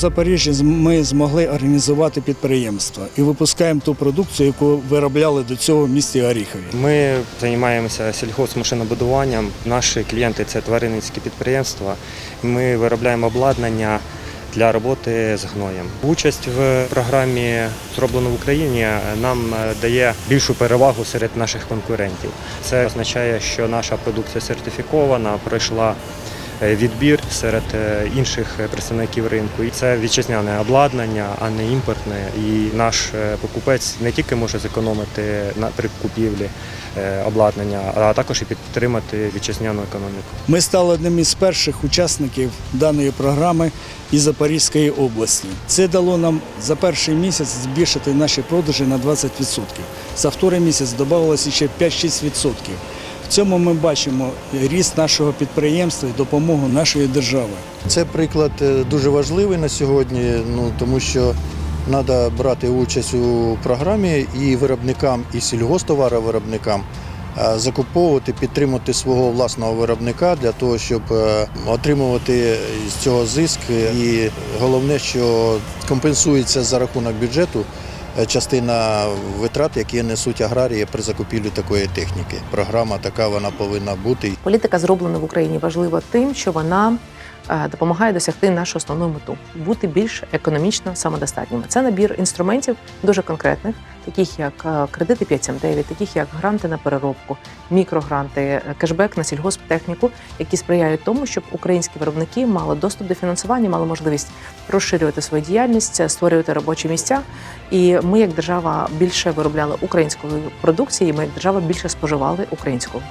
Запоріжжі ми змогли організувати підприємство і випускаємо ту продукцію, яку виробляли до цього в місті Оріхові. Ми займаємося сільгоспмашинобудуванням. Наші клієнти це тваринницькі підприємства. Ми виробляємо обладнання для роботи з гноєм. Участь в програмі зроблено в Україні нам е, дає більшу перевагу серед наших конкурентів. Це означає, що наша продукція сертифікована, пройшла відбір серед е, інших е, представників ринку. І це вітчизняне обладнання, а не імпортне. І наш е, покупець не тільки може зекономити на при купівлі е, обладнання, а також і підтримати вітчизняну економіку. Ми стали одним із перших учасників даної програми із Запорізької області. Це дало нам за перший місяць збільшити наші продажі на 20%. За вторий місяць додавалося ще 5-6%. Цьому ми бачимо ріст нашого підприємства і допомогу нашої держави. Це приклад е, дуже важливий на сьогодні, ну тому що треба брати участь у програмі і виробникам, і сільгостоваровиробникам е, закуповувати, підтримувати свого власного виробника для того, щоб е, отримувати з цього зиск. І головне, що компенсується за рахунок бюджету частина витрат, які несуть аграрії при закупівлі такої техніки. Програма така вона повинна бути. Політика зроблена в Україні важлива тим, що вона е, допомагає досягти нашу основну мету бути більш економічно самодостатніми. Це набір інструментів дуже конкретних, таких як е, кредити 579, таких як гранти на переробку, мікрогранти, е, кешбек на сільгосптехніку, які сприяють тому, щоб українські виробники мали доступ до фінансування, мали можливість розширювати свою діяльність, е, створювати робочі місця. І ми, як держава, більше виробляли української продукції. і Ми, як держава, більше споживали українського.